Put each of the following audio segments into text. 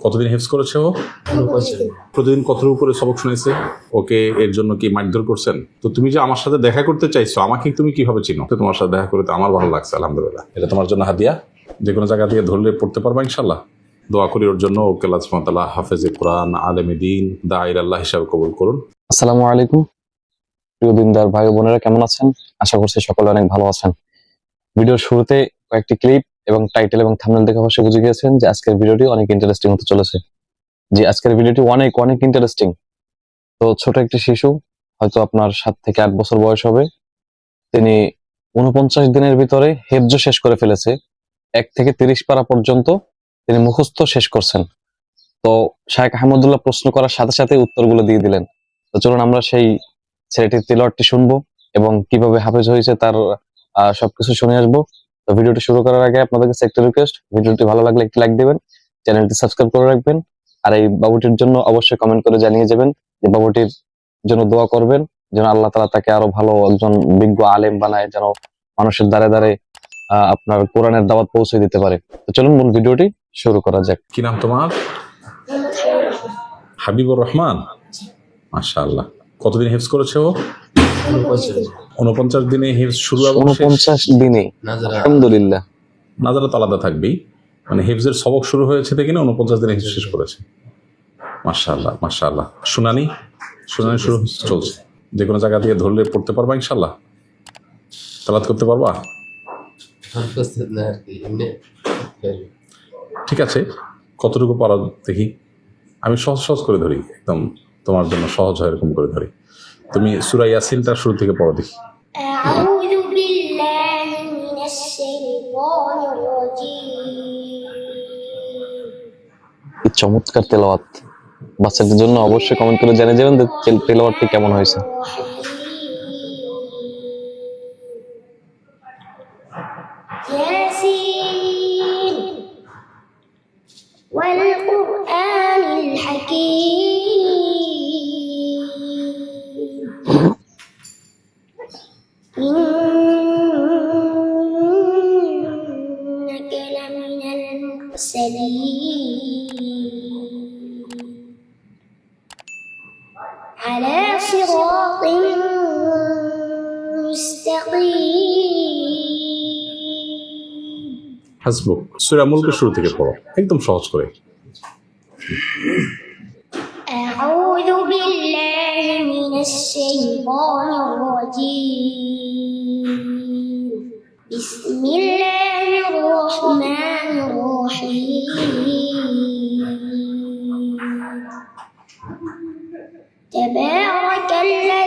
কতদিন হেফজ করেছে ও? প্রতিদিন কতটুকু করে সবক শুনেছে ওকে এর জন্য কি মারধর করছেন? তো তুমি যে আমার সাথে দেখা করতে চাইছো আমাকে তুমি কীভাবে চিনো? তো তোমার সাথে দেখা করে তো আমার ভালো লাগছে আলহামদুলিল্লাহ। এটা তোমার জন্য হাদিয়া। যে কোনো জায়গা থেকে ধরলে পড়তে পারবা ইনশাল্লাহ দোয়া করি ওর জন্য। ওকে লাজমতাল্লাহ হাফেজে কোরআন আলেম দিন দায়ের আল্লাহ হিসাবে কবুল করুন। আসসালামু আলাইকুম। প্রিয় দিনদার ভাই বোনেরা কেমন আছেন? আশা করছি সকলে অনেক ভালো আছেন। ভিডিওর শুরুতে কয়েকটি ক্লিপ এবং টাইটেল এবং থাম্বনেল দেখে অবশ্যই বুঝে গিয়েছেন যে আজকের ভিডিওটি অনেক ইন্টারেস্টিং হতে চলেছে। যে আজকের ভিডিওটি অনেক অনেক ইন্টারেস্টিং তো ছোট একটি শিশু, হয়তো আপনার সাত থেকে আট বছর বয়স হবে। তিনি উনপঞ্চাশ দিনের ভিতরে হেফজ শেষ করে ফেলেছে। এক থেকে তিরিশ পারা পর্যন্ত তিনি মুখস্থ শেষ করছেন। তো শাহেখ আহমদুল্লাহ প্রশ্ন করার সাথে সাথে উত্তরগুলো দিয়ে দিলেন। তো চলুন আমরা সেই ছেলেটির তিলওয়ারটি শুনব এবং কীভাবে হাফেজ হয়েছে তার সবকিছু শুনে আসব। তো ভিডিওটি শুরু করার আগে আপনাদের কাছে একটা রিকোয়েস্ট ভিডিওটি ভালো লাগলে একটি লাইক দিবেন, চ্যানেলটি সাবস্ক্রাইব করে রাখবেন, আর এই বাবুটির জন্য অবশ্যই কমেন্ট করে জানিয়ে যাবেন যে বাবুটির জন্য দোয়া করবেন, যেন আল্লাহ তালা তাকে আরও ভালো একজন বিজ্ঞ আলেম বানায়, যেন মানুষের দ্বারে দ্বারে আপনার কোরআনের দাওয়াত পৌঁছে দিতে পারে। তো চলুন মূল ভিডিওটি শুরু করা যাক। কি নাম তোমার? হাবিবুর রহমান। মাশা আল্লাহ কতদিন হেফজ করেছে ও? উনপঞ্চাশ দিনে। হেফজ শুরু? উনপঞ্চাশ দিনে আলহামদুলিল্লাহ। নাজারা তো আলাদা থাকবেই। মানে হেফজের সবক শুরু হয়েছে থেকে না উনপঞ্চাশ দিনে হেফজ শেষ করেছে। মাশাআল্লাহ মাশাআল্লাহ। শুনানি? শুনানি শুরু হচ্ছে, চলছে। যে কোনো জায়গা থেকে ধরলে পড়তে পারবা ইনশাল্লাহ তালাত করতে পারবা? ঠিক আছে। কতটুকু পারা দেখি। আমি সহজ সহজ করে ধরি। একদম তোমার জন্য সহজ হয় এরকম করে ধরি। তুমি সুরা ইয়াসিনটা শুরু থেকে পড়ো দেখি। চমৎকার তেলাওয়াত। বাচ্চাদের জন্য অবশ্যই কমেন্ট করে জানিয়ে যাবেন যে তেলাওয়াতটি কেমন হয়েছে। হাসবুক সুরা মুলকে শুরু থেকে পড়ো একদম সহজ করে أعوذ بالله من الشيطان الرجيم بسم الله الرحمن الرحيم تبارك الذي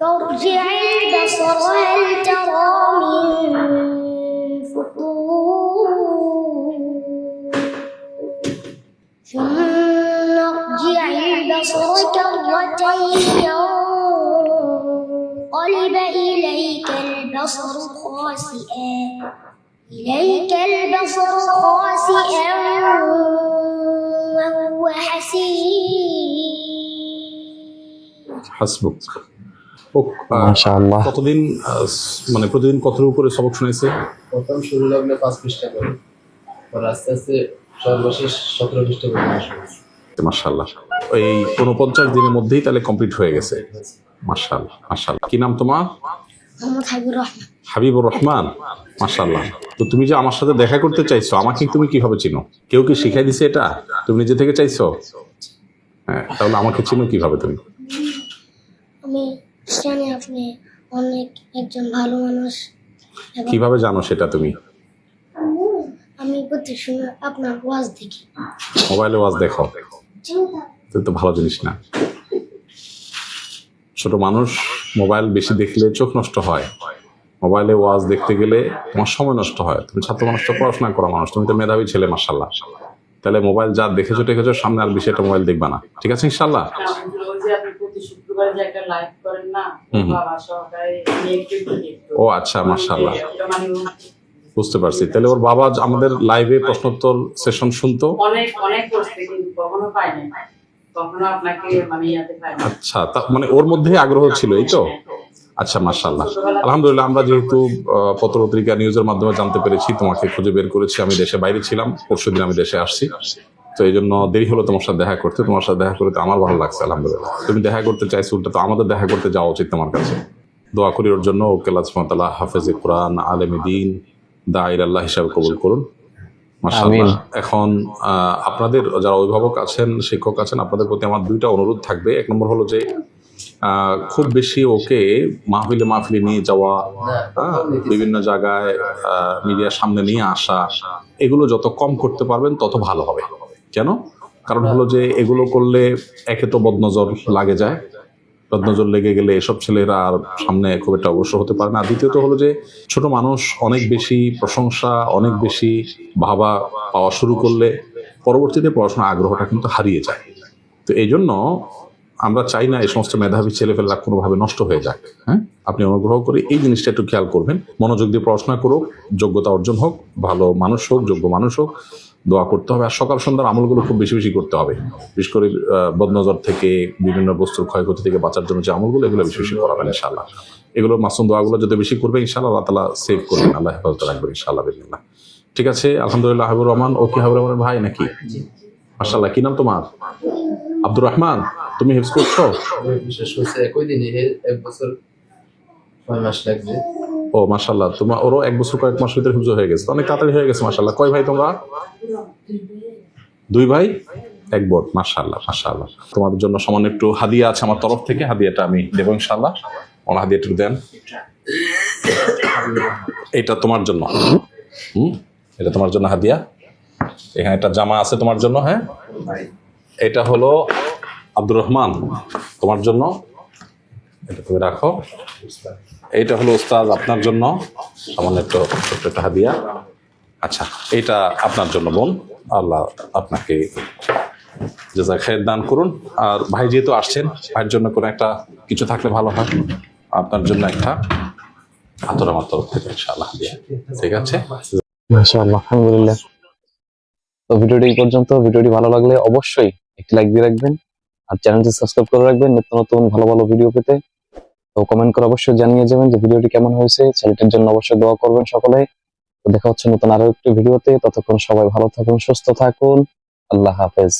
فارجع البصر هل ترى من فطور ثم ارجع البصر كرتين ينقلب إليك البصر خاسئا. إليك البصر خاسئا وهو حسير. حسبك. ও মাশাআল্লাহ। কতদিন মানে প্রতিদিন কতটুকু করে সবক শুনেছে প্রথম শুরু লগ্নে পাঁচ পৃষ্ঠা করে। পর আস্তে আস্তে সর্বশেষ সতেরো পৃষ্ঠা করে নেওয়া মাশাল্লাহ এই উনপঞ্চাশ দিনের মধ্যেই তাহলে কমপ্লিট হয়ে গেছে। মাশাল্লাহ মাশাল্লাহ কি নাম তোমার? হাবিবুর রহমান। হাবিবুর রহমান? মাশাল্লাহ তো তুমি যে আমার সাথে দেখা করতে চাইছো আমাকে তুমি কীভাবে চিনো? কেউ কি শিখাই দিছে এটা? তুমি নিজে থেকে চাইছো? হ্যাঁ তাহলে আমাকে চিনো কীভাবে তুমি? জানি আপনি অনেক একজন ভালো মানুষ। এবং কীভাবে জানো সেটা তুমি? আমি প্রত্যেক সময় আপনার ওয়াজ দেখি। মোবাইলে ওয়াজ দেখো। তো তো ভালো জিনিস না। ছোট মানুষ মোবাইল বেশি দেখলে চোখ নষ্ট হয়। মোবাইলে ওয়াজ দেখতে গেলে তোমার সময় নষ্ট হয়। তুমি ছাত্র মানুষ তো পড়াশোনা করা মানুষ। তুমি তো মেধাবী ছেলে মার্শাল্লাহ তাহলে মোবাইল যা দেখেছ টেকেছো সামনে আর বেশি একটা মোবাইল দেখবা না। ঠিক আছে ইনশাল্লাহ আমি যে একটা লাইভ করেন না। বাবা সহকারে। ও আচ্ছা মার্শাল্লাহ ওটা মানে বুঝতে পারছি। তাহলে ওর বাবা আমাদের লাইভে প্রশ্নোত্তর সেশন শুনতো? অনেক অনেক করছে কিন্তু কখনো পাই নাই কখনো আপনাকে মানে ইয়াতে পাই আচ্ছা মানে ওর মধ্যে আগ্রহ ছিল এই তো? আচ্ছা মার্শাল্লাহ আলহামদুলিল্লাহ আমরা যেহেতু আহ, পত্র পত্রিকা নিউজের মাধ্যমে জানতে পেরেছি তোমাকে খুঁজে বের করেছি আমি দেশে বাইরে ছিলাম পরশু দিন আমি দেশে আসছি। তো এই জন্য দেরি হলো তোমার সাথে দেখা করতে। তোমার সাথে দেখা করতে আমার ভালো লাগছে আলহামদুলিল্লাহ। তুমি দেখা করতে চাইছো উল্টা তো আমাদের দেখা করতে যাওয়া উচিত তোমার কাছে। দোয়া করি ওর জন্য ওকে লাজমাতাল্লাহ হাফেজে কোরআন আলেমে দিন দায়ের আল্লাহ হিসাবে কবুল করুন। এখন আপনাদের যারা অভিভাবক আছেন শিক্ষক আছেন আপনাদের প্রতি আমার দুইটা অনুরোধ থাকবে। এক নম্বর হলো যে আহ, খুব বেশি ওকে মাহফিলে মাহফিলে নিয়ে যাওয়া হ্যাঁ? বিভিন্ন জায়গায় মিডিয়ার সামনে নিয়ে আসা এগুলো যত কম করতে পারবেন তত ভালো হবে। কেন? কারণ হলো যে এগুলো করলে একে তো বদনজর লাগে যায়। বদনজর লেগে গেলে এসব ছেলেরা আর সামনে খুব একটা অবশ্য হতে পারে না। দ্বিতীয়ত হলো যে ছোট মানুষ অনেক বেশি প্রশংসা, অনেক বেশি ভাবা পাওয়া শুরু করলে পরবর্তীতে পড়াশোনার আগ্রহটা কিন্তু হারিয়ে যায়। তো এই জন্য আমরা চাই না এই সমস্ত মেধাবী ছেলেপেলেরা কোনোভাবে নষ্ট হয়ে যাক হ্যাঁ? আপনি অনুগ্রহ করে এই জিনিসটা একটু খেয়াল করবেন। মনোযোগ দিয়ে পড়াশোনা করুক, যোগ্যতা অর্জন হোক, ভালো মানুষ হোক, যোগ্য মানুষ হোক দোয়া করতে হবে। আর সকাল সন্ধ্যার আমলগুলো খুব বেশি বেশি করতে হবে। বিশেষ করে বদনজর থেকে, বিভিন্ন বস্তুর ক্ষয়ক্ষতি থেকে বাঁচার জন্য যে আমলগুলো, এগুলো বেশি বেশি করাবেন ইনশাল্লাহ এগুলো মাসুম দোয়াগুলো যদি বেশি করবে ইনশাল্লাহ আল্লাহ তালা সেভ করবেন। আল্লাহ হেফাজত রাখবেন ইনশাল্লাহ বিল্লাহ। ঠিক আছে? আলহামদুলিল্লাহ হাবিবুর রহমান। ও কি হাবিবুর রহমানের ভাই নাকি? মাশাল্লাহ কি নাম তোমার? আব্দুর রহমান, তুমি হেফজ করছ? বিশেষ করছে একই দিনে, এক বছর ছয় মাস ও মাশাল্লাহ তোমার ওরও এক বছর কয়েক মাস ভিতরে হিফজ হয়ে গেছে। অনেক তাড়াতাড়ি হয়ে গেছে মাশাল্লাহ কয় ভাই তোমরা? দুই ভাই? এক বোন মাশাল্লাহ মাশাল্লাহ তোমাদের জন্য সামান্য একটু হাদিয়া আছে আমার তরফ থেকে। হাদিয়াটা আমি দেবো ইনশাল্লাহ ওনার হাদিয়াটা দেন। এটা তোমার জন্য। হুম? এটা তোমার জন্য হাদিয়া। এখানে একটা জামা আছে তোমার জন্য হ্যাঁ? এটা হলো আব্দুর রহমান। তোমার জন্য এটা তুমি রাখো। এইটা হলো ওস্তাদ আপনার জন্য। সামান্য একটু ছোট্ট একটা হাদিয়া আচ্ছা এইটা আপনার জন্য বোন। আল্লাহ আপনাকে যেজা খের দান করুন। আর ভাই যেহেতু আসছেন, ভাইয়ের জন্য কোনো একটা কিছু থাকলে ভালো হয়। আপনার জন্য একটা আতর আমার তরফ থেকে, ইনশাআল্লাহ ঠিক আছে? আলহামদুলিল্লাহ। তো ভিডিওটি এই পর্যন্ত। ভিডিওটি ভালো লাগলে অবশ্যই একটি লাইক দিয়ে রাখবেন। আর চ্যানেলটি সাবস্ক্রাইব করে রাখবেন। নিত্য নতুন ভালো ভালো ভিডিও পেতে। তো কমেন্ট করে অবশ্যই জানিয়ে যাবেন যে ভিডিওটি কেমন হয়েছে। ছেলেটির জন্য অবশ্যই দোয়া করবেন সকলে। তো দেখা হচ্ছে নতুন আরও একটি ভিডিওতে। ততক্ষণ সবাই ভালো থাকুন, সুস্থ থাকুন। আল্লাহ হাফেজ।